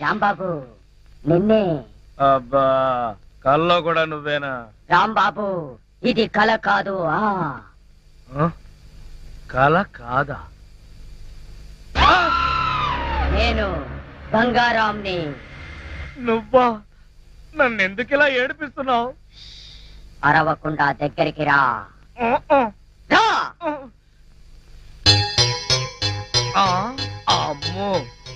రాంబాబు నిన్నే. అబ్బా కల్లో కూడా నువ్వేనా? రాంబాబు ఇది కల కాదు ఆ? కల కాదా? నేను గంగారాంని నువ్వా? నన్ను ఎందుకు ఇలా ఏడిపిస్తున్నావు? అరవకుండా దగ్గరికి రా. రా! అమ్మో.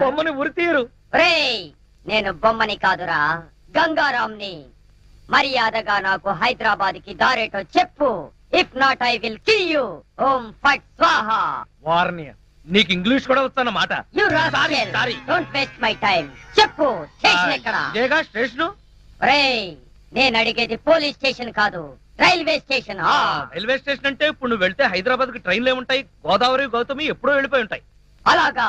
బొమ్మని ఉరి తీయరు ఒరేయ్ నేను బొమ్మని కాదురా. గంగారాంని మర్యాదగా నాకు హైదరాబాద్కి దారేటో చెప్పు. If not I will kill you ఓం ఫట్ స్వాహ. వార్నియ నీకు ఇంగ్లీష్ కూడా వస్తానమాట you Sorry, sorry. Don't waste my time చెప్పు. స్టేషన్ ఎక్కడ? ఇదేగా స్టేషను? ఒరేయ్ నేను అడిగేది పోలీస్ స్టేషన్ కాదు. Railway station. ఆ. రైల్వే స్టేషన్ అంటే ఇప్పుడు నువ్వు వెళ్తే హైదరాబాద్కి ట్రైన్లు ఏముంటాయి? గోదావరి గౌతమి ఎప్పుడో వెళ్ళిపోయి ఉంటాయి. అలాగా.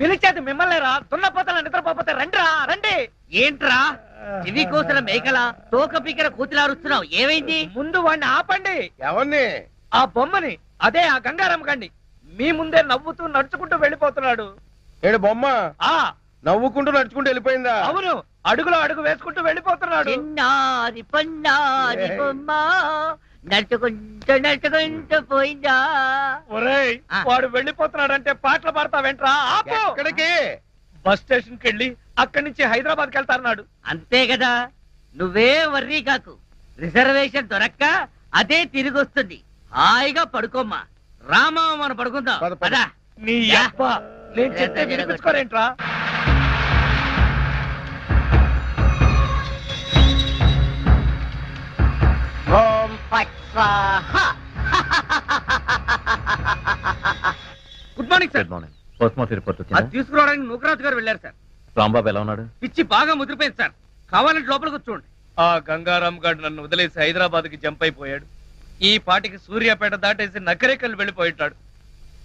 పిలిచేది మిమ్మల్నేరా దున్నపోతల నిద్రపోతే రండిరా రండి. ఏంట్రా? ఇవి కోసిన మేకల తోక పీకర కూతులారుస్తున్నావు ఏమైంది? ముందు వాడిని ఆపండి. ఎవరిని ఆ బొమ్మని అదే ఆ గంగారాం కండి మీ ముందే నవ్వుతూ నడుచుకుంటూ వెళ్ళిపోతున్నాడు. ఏడు బొమ్మ? ఆ. నవ్వుకుంటూ నడుచుకుంటూ వెళ్ళిపోయిందా? అవును. అడుగులో అడుగు వేసుకుంటూ వెళ్ళిపోతున్నాడు. చిన్నారి పన్నారి ఏయ్. బొమ్మ. నడుచుకుంటూ నడుచుకుంటూ పోయిందా? ఒరేయ్. వాడు వెళ్ళిపోతున్నాడంటే పాటలు పాడతావేంట్రా ఆపు. ఎక్కడికి? బస్ స్టేషన్కి వెళ్ళి అక్కడి నుంచి హైదరాబాద్కి వెళ్తారన్నాడు అంతే కదా. నువ్వే వర్రీ కాకు. రిజర్వేషన్ దొరక్క అదే తిరిగి వస్తుంది హాయిగా పడుకోమ్మా. రామా మనం పడుకుందాం. పద, పద. పదా. నీ యా. అబ్బ నేను చెప్తే వినిపించుకోరేంట్రా? స్వాహ. Good morning sir. Good morning. Postmortem report అది తీసుకురావడానికి నూకరాజు గారు వెళ్ళారు సార్. రాంబాబు ఎలా ఉన్నాడు? పిచ్చి బాగా ముదిరిపోయింది సార్. కావాలంటే లోపలికి చూడండి. ఆ గంగారాం గారు నన్ను వదిలేసి హైదరాబాద్కి జంప్ అయిపోయాడు. ఈ పాటికి సూర్యాపేట దాటేసి నకరేకల్ వెళ్ళిపోయింటాడు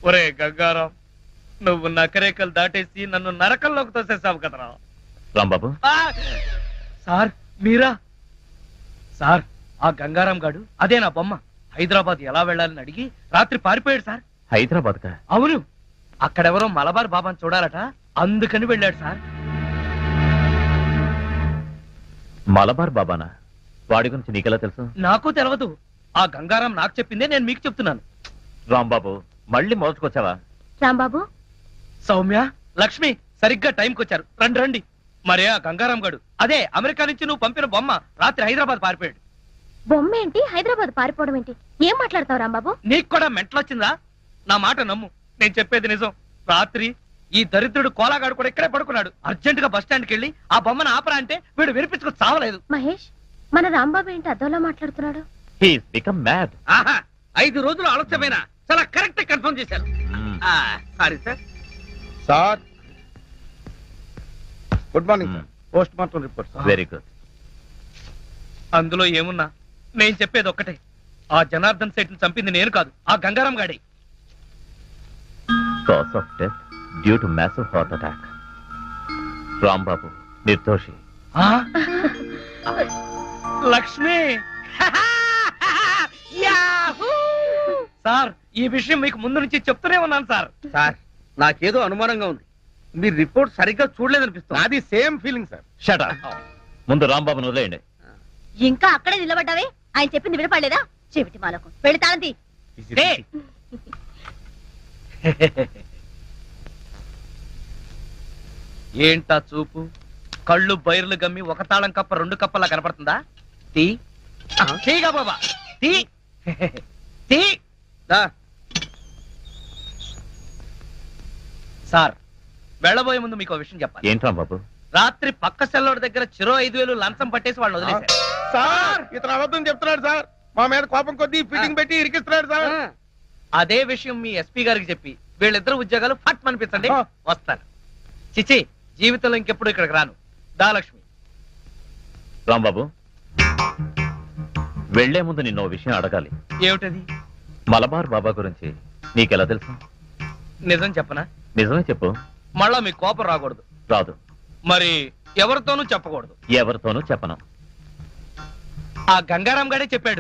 ఒరే గంగారాం నువ్వు నకరేకల్ దాటేసి నన్ను నరకంలోకి తోసేసావు కదరా. రాంబాబు? ఆ! సార్ మీరా? సార్ ఆ గంగారాం గాడు అదే నా బొమ్మ. హైదరాబాద్ ఎలా వెళ్ళాలని అడిగి రాత్రి పారిపోయాడు సార్. హైదరాబాద్ కా? అవును. అక్కడెవరో మలబార్ బాబాని చూడాలట అందుకని వెళ్ళాడు సార్. మలబార్ బాబానా? వాడి గురించి నీకెలా తెలుసు? నాకు తెలియదు ఆ గంగారాం నాకు చెప్పిందే నేను మీకు చెప్తున్నాను. రాంబాబు మళ్ళీ మొదటికొచ్చావా రాంబాబు? సౌమ్య లక్ష్మి సరిగ్గా టైంకి వచ్చారు రండి రండి. మరే ఆ గంగారాం గడు. అదే అమెరికా నుంచి నువ్వు పంపిన బొమ్మ రాత్రి హైదరాబాద్ పారిపోయాడు. బొమ్మ ఏంటి హైదరాబాద్ పారిపోవడం ఏంటి ఏం మాట్లాడతావు రాంబాబు? నీకు కూడా మెంటలొచ్చిందా? నా మాట నమ్ము. నేను చెప్పేది నిజం. రాత్రి ఈ దరిద్రుడు కోలాగాడు కూడా ఇక్కడే పడుకున్నాడు. అర్జెంట్గా బస్ స్టాండ్కి వెళ్ళి ఆ బొమ్మను ఆపరా అంటే వీడు వినిపించుకు చావలేదు. మహేష్ మన రాంబాబు ఏంటి అదోలా మాట్లాడుతున్నాడు? హీస్ బికమ్ మ్యాడ్ ఆహా ఐదు రోజులు ఆలస్యమైన? చాలా కరెక్ట్ కన్ఫర్మ్ చేశారు. Sorry sir. Sir. Good morning sir. Post mortem report sir. Very good అందులో ఏమున్నా? నేను చెప్పేది ఒక్కటే. ఆ జనార్దన్ శెట్టిని చంపింది నేను కాదు ఆ గంగారాం గాడి. Cause of death due to massive heart attack Rambabu నిర్దోషి. ఆ? లక్ష్మి! సార్ ఈ విషయం మీకు ముందు నుంచి చెప్తూనే ఉన్నాను సార్. సార్ నాకేదో అనుమానంగా ఉంది. మీరు రిపోర్ట్ సరిగ్గా చూడలేదనిపిస్తుంది. నాది సేమ్ ఫీలింగ్ సార్. షట ముందు రాంబాబును వదిలేయండి. ఇంకా అక్కడే నిలబడ్డావే? ఆయన చెప్పింది వినపడలేదా? చెవిటి మాలకు. ఏ! ఏంటా చూపు? కళ్ళు బైర్లు గమ్మి ఒక తాళం కప్ప రెండు కప్పలా కనపడుతుందా? తీ. తీగా బాబా. తీ. తీ. సార్ వెళ్ళబోయే ముందు మీకు విషయం చెప్పాలి. ఏంటి రాంబాబు రాత్రి పక్క సెల్లోడి దగ్గర చిరో ఐదు వేలు లంచం పట్టేసి వాళ్ళు వదిలేశారు. సార్ ఇతను అబద్ధం చెప్తున్నాడు సార్. మా మీద కోపం కొద్దీ ఫిట్టింగ్ పెట్టి ఇరికిస్తున్నాడు సార్. అదే విషయం మీ ఎస్పీ గారికి చెప్పి వీళ్ళిద్దరు ఉద్యోగాలు ఫట్ అనిపించండి. వస్తాను. చిచి జీవితంలో ఇంకెప్పుడు ఇక్కడికి రాను. దాలక్ష్మి రాంబాబు వెళ్ళే ముందు నిన్న ఓ విషయం అడగాలి. ఏమిటది? మలబార్ బాబా గురించి నీకెలా తెలుసు? నిజం చెప్పనా? నిజమే చెప్పు. మళ్ళా మీ కోపం రాకూడదు. రాదు. మరి ఎవరితోనూ చెప్పకూడదు. ఎవరితోనూ చెప్పను. ఆ గంగారాం గడే చెప్పాడు.